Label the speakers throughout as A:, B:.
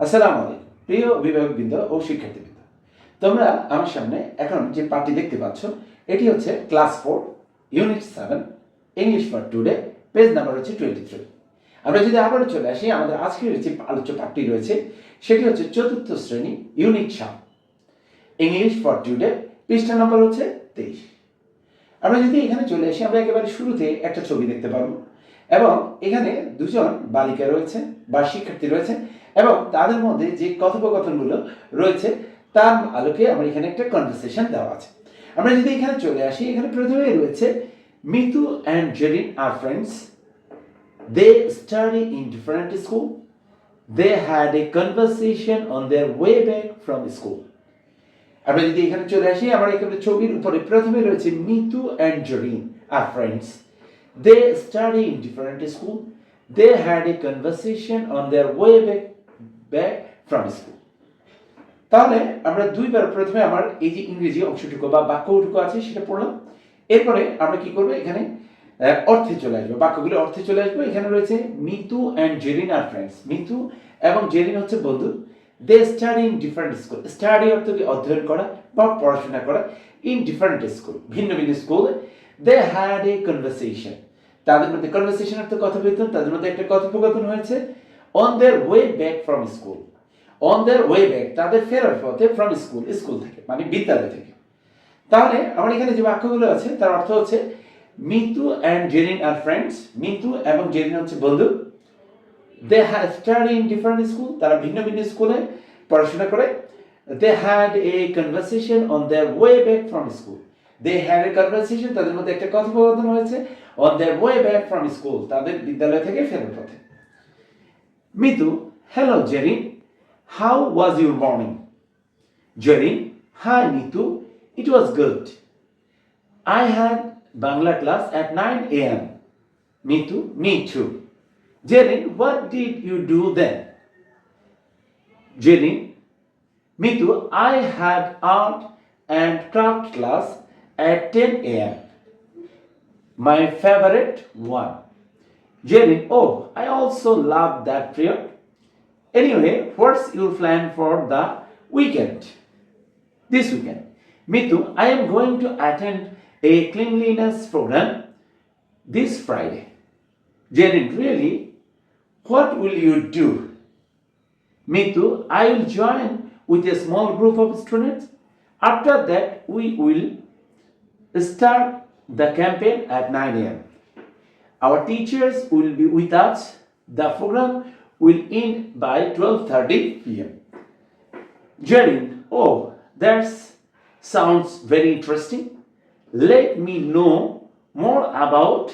A: আসসালামু আলাইকুম। প্রিয় অভিভাবকবৃন্দ ও শিক্ষার্থীবৃন্দ, তোমরা আমার সামনে এখন যে পাঠটি দেখতে পাচ্ছ, এটি হচ্ছে class four, unit seven, English for today, page number হচ্ছে টোয়েন্টি থ্রি আমরা যদি আবারও চলে আসি, আমাদের আজকের যে আলোচ্য পাঠটি রয়েছে, সেটি হচ্ছে চতুর্থ শ্রেণি, ইউনিট সাত। ইংলিশ ফর টুডে, পৃষ্ঠা নাম্বার হচ্ছে তেইশ। আমরা যদি এখানে চলে আসি, আমরা একেবারে শুরুতে একটা ছবি দেখতে পারব এবং এখানে দুজন বালিকা রয়েছে বা শিক্ষার্থী রয়েছে এবং তাদের মধ্যে যে কথোপকথনগুলো রয়েছে, তার আলোকে আমার এখানে একটা কনভারসেশন দেওয়া আছে। আমরা যদি এখানে চলে আসি, এখানে প্রথমে রয়েছে, Mitu and Jerin R friends they study in different school they had a conversation on their way back from school আমরা যদি এখানে চলে আসি, আমার এখানে ছবির উপরে প্রথমে রয়েছে, Mitu and Jerin R friends they study in different school they had a conversation on their way back back from school তাহলে আমরা দুইবার প্রথমে আমার এই যে ইংরেজি অংশটুকু বা বাক্যটুকু আছে, সেটা পড়লাম। এরপরে আমরা কি করব? এখানে অর্থে চলে আসব। বাক্যগুলো অর্থে চলে আসব। এখানে রয়েছে, Mitu and Jerin R friends Mitu এবং জেরিন হচ্ছে বন্ধু। They study in different school study অর্থ কি? অধ্যয়ন করা বা পড়াশোনা করা ইন ডিফারেন্ট স্কুল ভিন্ন ভিন্ন school they had a conversation তাদের মধ্যে কনভারসেশন অর্থ কথোপকথন, তাদের মধ্যে একটা কথোপকথন হয়েছে। On their way back from school on their way back তাদের ফেরার পথে ফ্রম স্কুল স্কুল থেকে মানে বিদ্যালয় থেকে। তাহলে আমার এখানে যে বাক্যগুলো আছে, তার অর্থ হচ্ছে, Mitu and Jerin R friends Mitu এবং জেরিন হচ্ছে বন্ধু। They had study in different school তারা ভিন্ন ভিন্ন স্কুলে পড়াশোনা করে। They had a conversation on their way back from school they had a conversation তাদের মধ্যে একটা কথোপকথন হয়েছে on their way back from school তাদের বিদ্যালয় থেকে ফেরার পথে Mitu hello Jerin how was your morning Jerin hi Mitu it was good Bangla class at 9 a.m. Me too, me too. Jerin, what did you do then? Jerin, me too, I had art and craft class at 10 a.m. My favorite one. Jerin, oh, I also love that period. Anyway, what's your plan for the weekend? this weekend. Mitu, I am going to attend a cleanliness program this Friday. Jared, really? What will you do? Mitu, I will join with a small group of students. After that, we will start the campaign at 9 a.m. Our teachers will be with us. The program will end by 12:30 p.m. Jarin, oh, that sounds very interesting. Let me know more about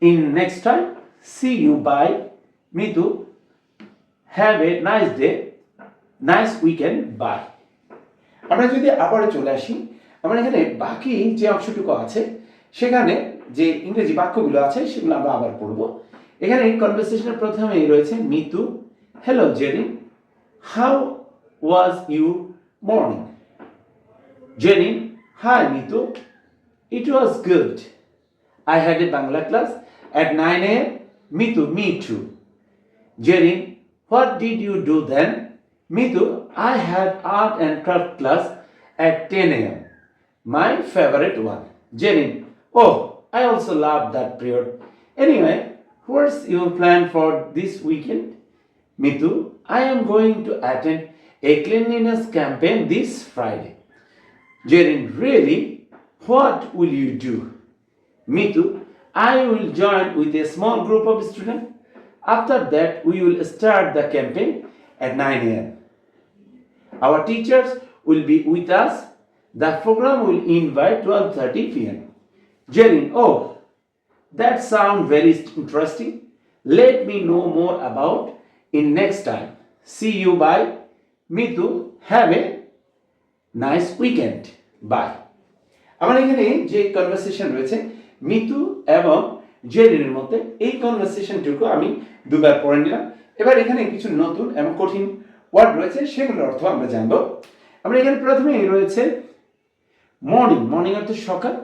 A: in next time. See you. Bye. Too. Have a nice day. Nice weekend. Bye. আমরা যদি আবারও চলে আসি আমরা এখানে বাকি যে অংশটুকু আছে সেখানে যে ইংরেজি বাক্যগুলো আছে সেগুলো আমরা আবার পড়ব। এখানে কনভারসেশনের প্রথমেই রয়েছে Mitu hello Jerin how was you morning Jerin hi Mitu it was good I had a Bangla class at nine a Mitu me too Jerin, what did you do then? Mitu, I had art and craft class at 10 a.m. My favorite one. Jerin, oh, I also love that period. Anyway, what's your plan for this weekend? Mitu, I am going to attend a cleanliness campaign this Friday. Jerin, really? What will you do? Mitu, I will join with a small group of students. After that, we will start the campaign at 9 a.m. Our teachers will be with us. The program will by 12:30 p.m. Jerin, oh, that sounds very interesting. Let me know more about in next time. See you. Bye. Mitu, have a nice weekend bye আমার এখানে যে conversation রয়েছে মিতু এবং জেরিনের মধ্যে এই কনভারসেশনটুকু আমি দুবার পড়ে নিলাম এবার এখানে কিছু নতুন এবং কঠিন ওয়ার্ড রয়েছে সেগুলোর অর্থ আমরা জানব আমরা এখানে প্রথমেই রয়েছে মর্নিং মর্নিং অর্থ সকাল।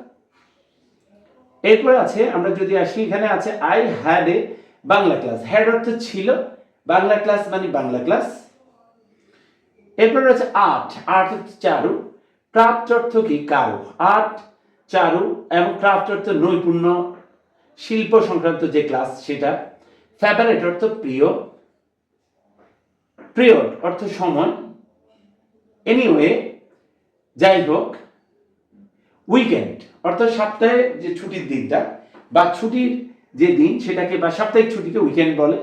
A: এরপর আছে, আমরা যদি আসি, এখানে আছে I had a Bangla class had অর্থ ছিল, বাংলা ক্লাস মানে বাংলা ক্লাস এরপরে রয়েছে আর্ট আর্ট হচ্ছে চারু। ক্রাফট অর্থ কি? কারু। আর্ট চারু এবং ক্রাফট অর্থ নৈপুণ্য। শিল্প সংক্রান্ত যে ক্লাস সেটা। ফেভারেট অর্থ প্রিয়। প্রিয় অর্থ সময়। এনিওয়ে যাই হোক উইকেন্ড অর্থাৎ সপ্তাহে যে ছুটির দিনটা, বা ছুটির যে দিন, সেটাকে বা সাপ্তাহিক ছুটিকে উইকেন্ড বলে।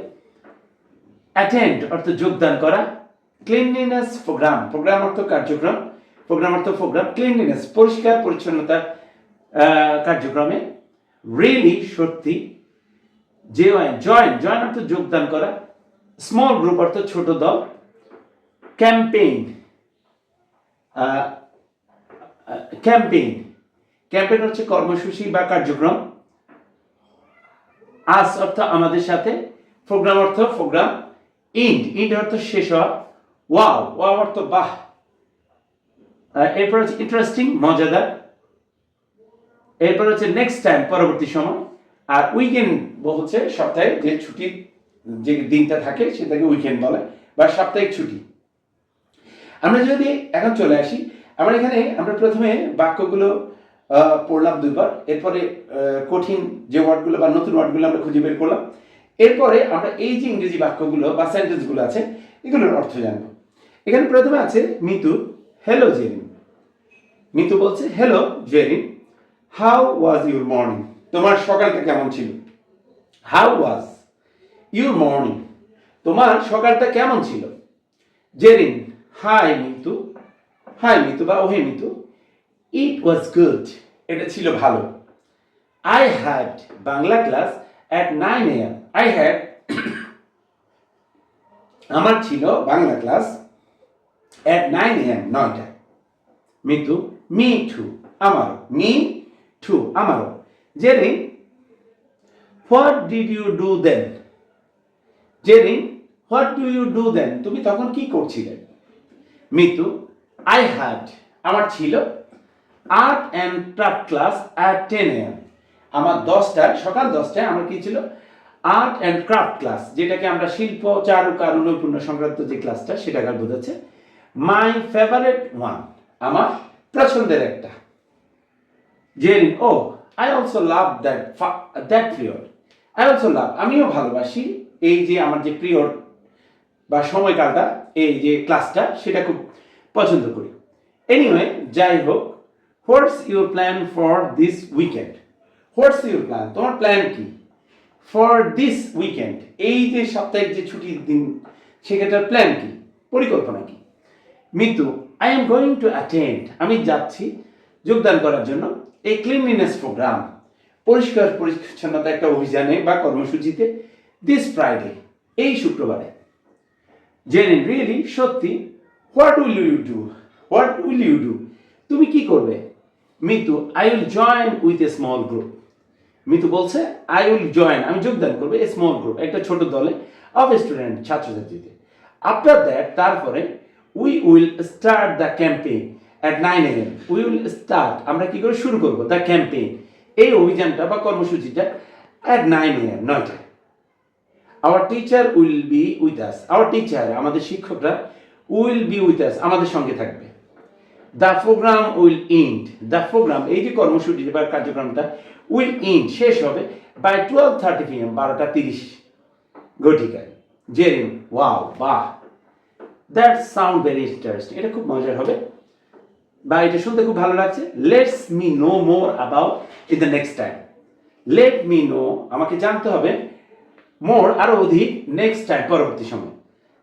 A: অ্যাটেন্ড অর্থ যোগদান করা। ক্লিনলিনেস প্রোগ্রাম প্রোগ্রাম অর্থ কার্যক্রম প্রোগ্রাম অর্থ প্রোগ্রাম ক্লিনলিনেস পরিষ্কার, পরিচ্ছন্নতা কার্যক্রমে। রিয়েলি সত্যি যে জয়েন জয়েন অর্থ যোগদান করা। স্মল গ্রুপ অর্থ ছোট দল। ক্যাম্পেইন ক্যাম্পেইন ক্যাম্পেইন হচ্ছে কর্মসূচি বা কার্যক্রম। আস অর্থ আমাদের সাথে, প্রোগ্রাম অর্থ প্রোগ্রাম, ইন্ড ইন্ড অর্থ শেষ হওয়া, ওয়াও ওয়াও অর্থ বাহ। এরপর হচ্ছে ইন্টারেস্টিং মজাদার। এরপর হচ্ছে নেক্সট টাইম পরবর্তী সময়। আর উইকেন্ড হচ্ছে সপ্তাহে যে ছুটির যে দিনটা থাকে, সেটাকে উইকেন্ড বলে, বা সাপ্তাহিক ছুটি। আমরা যদি এখন চলে আসি, আমরা এখানে, আমরা প্রথমে বাক্যগুলো পড়লাম দুইবার। এরপরে কঠিন যে ওয়ার্ডগুলো বা নতুন ওয়ার্ডগুলো আমরা খুঁজে বের করলাম। এরপরে আমরা এই যে ইংরেজি বাক্যগুলো বা সেন্টেন্সগুলো আছে, এগুলোর অর্থ জানব। এখানে প্রথমে আছে মিতু হ্যালো জেরিন মিতু বলছে hello Jerin how was your morning তোমার সকালটা কেমন ছিল? হাউ ওয়াজ ইউর মর্নিং তোমার সকালটা কেমন ছিল? জেরিন হাই মিতু। হাই মিতু বা ওহে মিতু ইট ওয়াজ গুড এটা ছিল ভালো। I had Bangla class at nine am I had আমার ছিল Bangla class at nine am নয়টায়। মিতু মি টু আমারও। মি টু আমারও। Jerin what did you do then Jerin what do you do then তুমি তখন কি করছিলে? মিতু আই হ্যাড আমার ছিল art and craft class at ten am আমার দশটায়, সকাল দশটায় আমার কি ছিল? আর্ট অ্যান্ড ক্রাফট ক্লাস, যেটাকে আমরা শিল্প চারু কারু নৈপুণ্য সংক্রান্ত যে ক্লাসটা সেটাকে বোঝাচ্ছে। মাই ফেভারেট ওয়ান আমার পছন্দের একটা। Jerin oh I also love that that period I also love আমিও ভালোবাসি এই যে আমার যে পিরিয়ড বা সময়কালটা, এই যে ক্লাসটা সেটা খুব পছন্দ করি। এনিওয়ে যাই হোক what's your plan for this weekend what's your plan তোমার প্ল্যান কি ফর দিস উইকেন্ড এই যে সাপ্তাহিক যে ছুটির দিন সেক্ষেত্রে প্ল্যান কি? পরিকল্পনা কি? Mitu I am going to attend আমি যাচ্ছি যোগদান করার জন্য এই ক্লিনলিনেস প্রোগ্রাম পরিষ্কার পরিচ্ছন্নতা একটা অভিযানে বা কর্মসূচিতে দিস ফ্রাইডে এই শুক্রবারে। জেনিন রিয়েলি সত্যি what will you do what will you do তুমি কি করবে? Mitu I will join with a small group Mitu বলছে আই উইল জয়েন আমি যোগদান করব এ স্মল গ্রুপ একটা ছোট দলে অফ স্টুডেন্ট ছাত্রছাত্রীতে আফটার দ্যাট তারপরে we will start the campaign at nine a m we will start আমরা কি করে শুরু করব? দ্য ক্যাম্পেইন এই অভিযানটা বা কর্মসূচিটা অ্যাট নাইন এ এম নয়টায়। Our teacher will be with us our teacher আমাদের শিক্ষকরা উইল বি উইথ আস আমাদের সঙ্গে থাকবে। The program will end the program এই যে কর্মসূচি বা কার্যক্রমটা উইল ইন্ড শেষ হবে by twelve thirty p m বারোটা তিরিশ ঘটিকায় জেরিন ওয়াও বাহ। দ্যাট সাউন্ড ভেরি ইন্টারেস্টিং এটা খুব মজার হবে। বা এটা শুনতে খুব ভালো লাগছে। Let's me know more about in the next time let me know আমাকে জানতে হবে মোর আরও অধিক নেক্সট টাইম পরবর্তী সময়।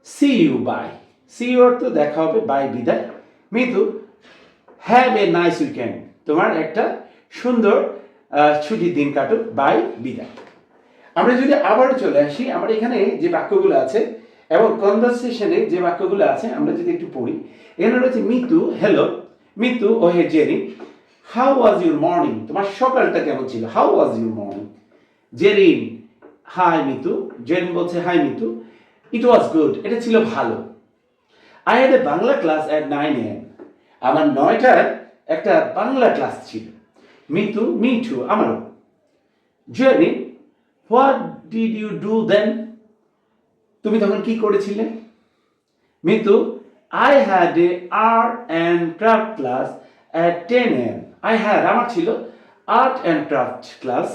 A: See you bye see you অর্থ দেখা হবে বাই বিদায়। Mitu have a nice weekend তোমার একটা সুন্দর ছুটির দিন কাটুক। বাই বিদায়। আমরা যদি আবার চলে আসি, আমার এখানে যে বাক্যগুলো আছে এবং কনভারসেশনে যে বাক্যগুলো আছে, আমরা যদি একটু পড়ি, এখানে রয়েছে Mitu hello Mitu, oh hey Jerin how was your morning তোমার সকালটা কেমন ছিল? How was your morning Jerin hi Mitu. Jerin বলছে hi Mitu. It was good এটা ছিল ভালো। I had a Bangla class at nine am আমার নয়টার একটা বাংলা ক্লাস ছিল। মিতু মিঠু আমারও। Jerin what did you do then? তুমি তখন কি করেছিলে? Mitu I had a art and craft class at ten am I had আমার ছিল আর্ট অ্যান্ড ক্রাফট ক্লাস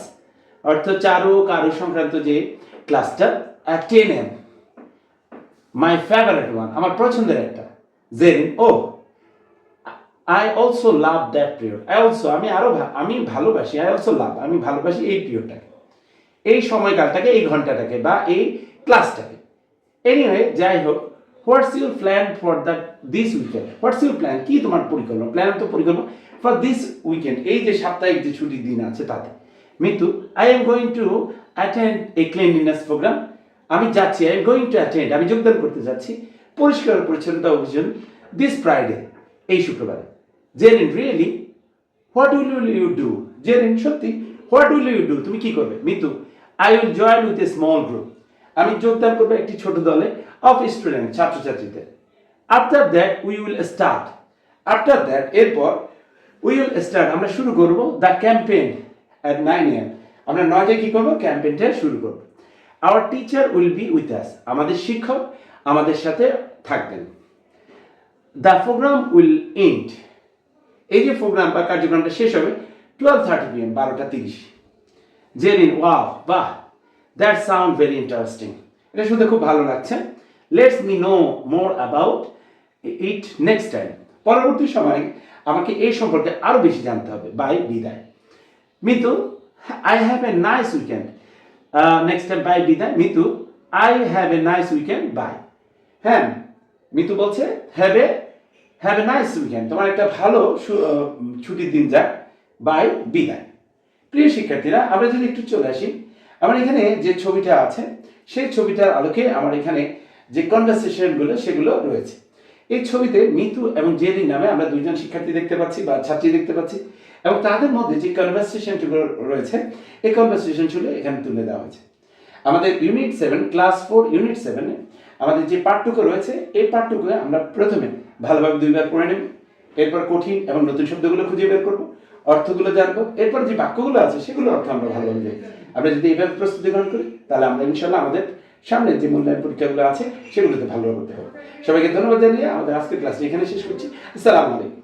A: অর্থাৎ চারু, কারু সংক্রান্ত যে ক্লাসটা at ten am my favourite one আমার পছন্দের একটা। Jerin oh I also love that period I also আমি আরও ভা- আমি ভালোবাসি আই অলসো লাভ আমি ভালোবাসি এই পিরিয়ডটাকে এই সময়কালটাকে, এই ঘন্টাটাকে বা এই ক্লাসটাকে এনিওয়ে যাই হোক what's your plan for the this weekend what's your plan কি তোমার পরিকল্পনা? প্ল্যান তো পরিকল্পনা। ফর দিস উইকেন্ড এই যে সাপ্তাহিক যে ছুটির দিন আছে তাতে। Mitu I am going to attend a cleanliness program আমি যাচ্ছি I am going to attend আমি যোগদান করতে যাচ্ছি। পরিষ্কার পরিচ্ছন্নতা অভিযান দিস ফ্রাইডে এই শুক্রবারে। Jerin really what will will you do Jerin সত্যি? হোয়াট উইল ইউ ডু তুমি কি করবে? Mitu I will join with a small group আমি যোগদান করব একটি ছোট দলে অফ স্টুডেন্ট ছাত্রছাত্রীদের। After that we will start after that এরপর উই উইল স্টার্ট আমরা শুরু করব the campaign at nine am আমরা নয়টায় কি করব? ক্যাম্পেইনটা শুরু করব। Our teacher will be with us আমাদের শিক্ষক আমাদের সাথে থাকবেন। দ্য প্রোগ্রাম উইল এন্ড এই যে প্রোগ্রাম বা কার্যক্রমটা শেষ হবে টুয়েলভ থার্টি পিএম বারোটা তিরিশ। জেরিন ওয়াও বাহ দ্যাট সাউন্ড ভেরি ইন্টারেস্টিং এটা শুনতে খুব ভালো লাগছে। Let's me know more about it next time পরবর্তী সময় আমাকে এই সম্পর্কে আরও বেশি জানতে হবে। বাই বিদায়। Mitu I have a nice weekend next time bye বিদায়। Mitu I have a nice weekend bye হ্যাঁ মিতু বলছে have a have a nice weekend তোমার একটা ভালো ছুটির দিন যাক। বাই, বিদায়। প্রিয় শিক্ষার্থীরা, আমরা যদি একটু চলে আসি, আমার এখানে যে ছবিটা আছে, সেই ছবিটার আলোকে আমার এখানে যে কনভারসেশনগুলো সেগুলো রয়েছে। এই ছবিতে মিতু এবং জেরি নামে আমরা দুইজন শিক্ষার্থী দেখতে পাচ্ছি বা ছাত্রী দেখতে পাচ্ছি এবং তাদের মধ্যে যে কনভারসেশনগুলো রয়েছে, এই কনভারসেশনগুলো এখানে তুলে দেওয়া হয়েছে। আমাদের unit seven class four unit সেভেনে আমাদের যে পাঠটুকু রয়েছে, এই পাঠটুকু আমরা প্রথমে ভালোভাবে দুইবার পড়ে নেব। এরপর কঠিন এবং নতুন শব্দগুলো খুঁজে বের করব, অর্থগুলো জানব। এরপর যে বাক্যগুলো আছে, সেগুলো অর্থ আমরা ভালোভাবে দেখব আমরা যদি এইভাবে প্রস্তুতি গ্রহণ করি, তাহলে আমরা ইনশাল্লাহ আমাদের সামনে যে মূল্যায়ন পরীক্ষাগুলো আছে, সেগুলোতে ভালো করতে হবে সবাইকে ধন্যবাদ জানিয়ে আমাদের আজকের ক্লাসটি এখানে শেষ করছি। আসসালামু আলাইকুম।